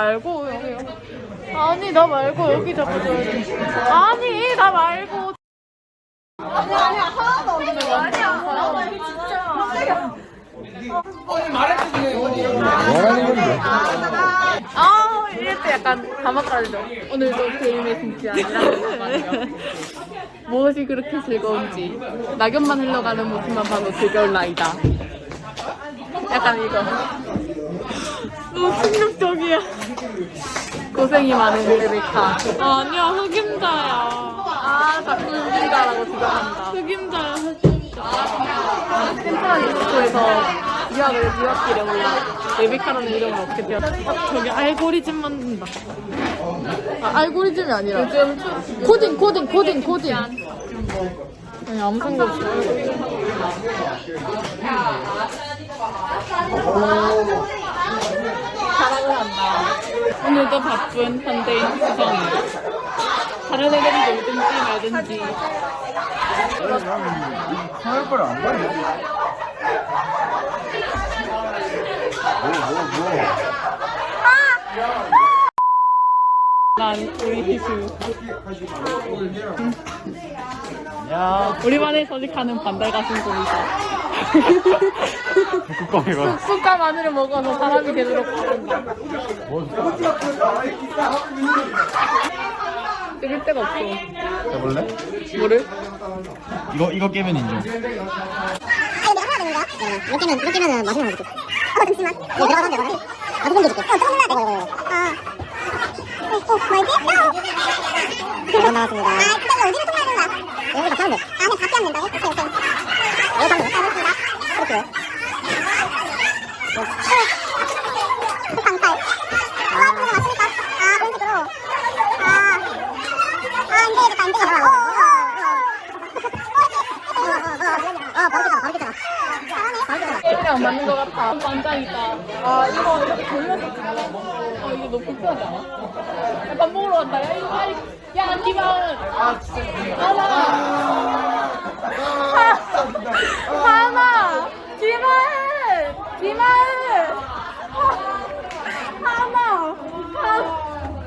말고 여기. 아니 나 말고 여기 잡아줘야 돼. 아니 나 말고. 아니 아니야 하나도 없는데 아니야 하나도 진짜. 뭐라는 건데? 아 이럴 때 약간 감옥가죠. 오늘도 게임의 진지함이라 무엇이 그렇게 즐거운지 낙엽만 흘러가는 모습만 봐도 즐거울 나이다. 약간 이거. 너무 충격적이야. 고생이 많은 레베카. 아니야 흑임자야. 아 자꾸 흑임자라고 주장한다. 흑임자야 흑임자. 샘플한 유튜브에서 유학을 유학길에 올라 레베카라는 이름을 어떻게 되었어? 저기 알고리즘 만든다. 아, 알고리즘이 아니라 요즘 코딩 코딩 코딩 코딩. 아니 아무 사랑을 한다. 오늘도 바쁜 현대인 수성이. 다른 애들이 놀든지 말든지. 할 거를 안 가네. 뭐, 뭐, 뭐. 난 우리 희수. 야, 우리 반에 서식하는 반달 가슴 고이사. 뚜껑이가. 쑥과 마늘을 먹어서 사람이 되도록 바꾼다. 뭐, 찍을 데가 없어. 해볼래? 뭐를? 이거, 이거 깨면 인정. 아니 내가 해야 되는 거야? 네. 이거 깨면 이거 깨면은 마지막으로 줄게. 어 잠시만. 이거 내가 해. 나도 공개 줄게. 어 조금 돼 이거 이거. 이거. 아. 어, 어 뭐지? 어. 잘 나왔습니다. 아 근데 이거 어디로 통과해야 된다? 여기서 가면 돼. 아 근데 밖에 안 된다고? 오케이 오케이. 여기. 알겠습니다. 그렇게. 그. 아? 아. 아. 아. 어, 어, 어, 어. 어, 어, 어, 어, 맞는 것 같아. 반장이다. 아, 이거 이렇게 돌려서 어, 너무 불편하지 않아? 야, 밥 먹으러 간다. 야, 이거 빨리. 야, 기만. 아, 진짜. 하나. 하, 하나. 기만. 기만. 하나. 하,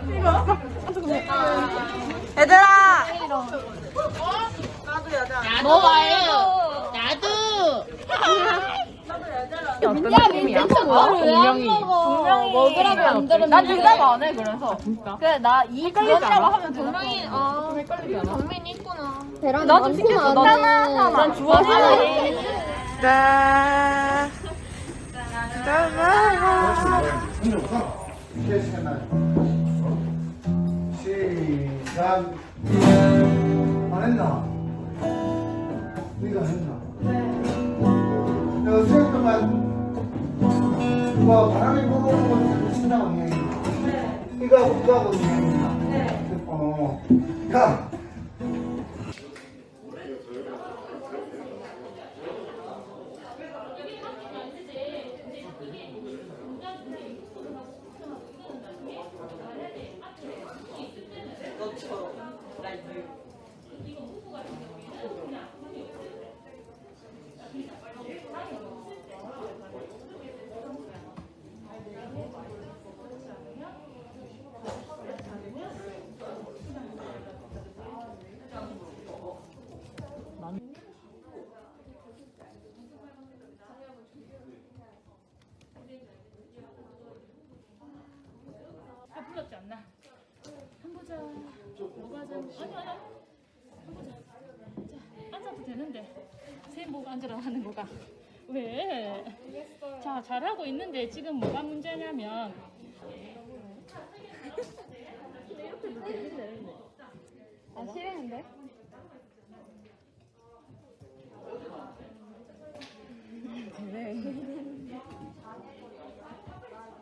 이거. 얘들아. 너 말고. 나도. 어떤 느낌이야? 분명히 분명히 먹으라고 안 들었는데 난 대답 안해 그래서 그래 나이 그런다고 하면 분명히 아 헷갈리지 않아? 정민이 있구나 나도 시켰어 나는 난 주원이 네. 시작. 안 했나? 네가 했나? 네. 내가 수영 동안 뭐 바람이 불어오는 건 신나 방향이야. 네. 이거 이거 방향이야. 네. 어. 야. 앉아도 되는데. 새 뭐가 앉으라 하는 거가. 왜? 자 잘하고 있는데 지금 뭐가 문제냐면. 아 싫은데